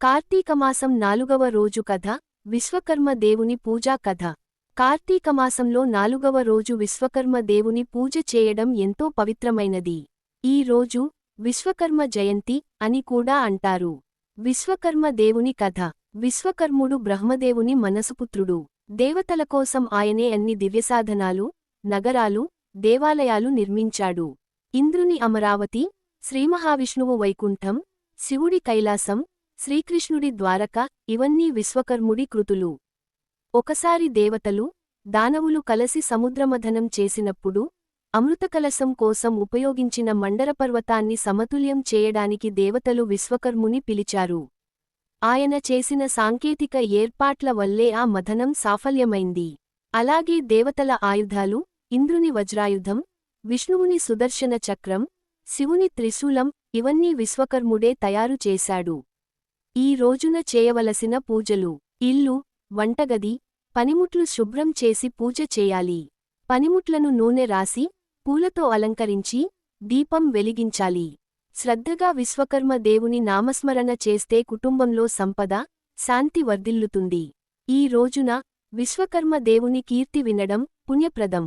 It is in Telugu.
కార్తీకమాసం నాలుగవ రోజు కథ విశ్వకర్మ దేవుని పూజా కథ. కార్తీకమాసంలో నాలుగవ రోజు విశ్వకర్మ దేవుని పూజ చేయడం ఎంతో పవిత్రమైనది. ఈ రోజు విశ్వకర్మ జయంతి అని కూడా అంటారు. విశ్వకర్మ దేవుని కథ. విశ్వకర్ముడు బ్రహ్మదేవుని మనసుపుత్రుడు. దేవతల కోసం ఆయనే అన్ని దివ్యసాధనాలు నగరాలు దేవాలయాలు నిర్మించాడు. ఇంద్రుని అమరావతి శ్రీమహావిష్ణువు వైకుంఠం శివుడి కైలాసం శ్రీకృష్ణుడి ద్వారక ఇవన్నీ విశ్వకర్ముడి కృతులు. ఒకసారి దేవతలు దానవులు కలసి సముద్రమథనం చేసినప్పుడు అమృతకలశం కోసం ఉపయోగించిన మండరపర్వతాన్ని సమతుల్యం చేయడానికి దేవతలు విశ్వకర్ముని పిలిచారు. ఆయన చేసిన సాంకేతిక ఏర్పాట్ల వల్లే ఆ మథనం సాఫల్యమైంది. అలాగే దేవతల ఆయుధాలు ఇంద్రుని వజ్రాయుధం విష్ణువుని సుదర్శన చక్రం శివుని త్రిశూలం ఇవన్నీ విశ్వకర్ముడే తయారు చేశాడు. ఈ రోజున చేయవలసిన పూజలు ఇల్లు వంటగది పనిముట్లు శుభ్రం చేసి పూజ చేయాలి. పనిముట్లను నూనె రాసి పూలతో అలంకరించి దీపం వెలిగించాలి. శ్రద్ధగా విశ్వకర్మ దేవుని నామస్మరణ చేస్తే కుటుంబంలో సంపద శాంతి వర్ధిల్లుతుంది. ఈ రోజున విశ్వకర్మ దేవుని కీర్తి వినడం పుణ్యప్రదం.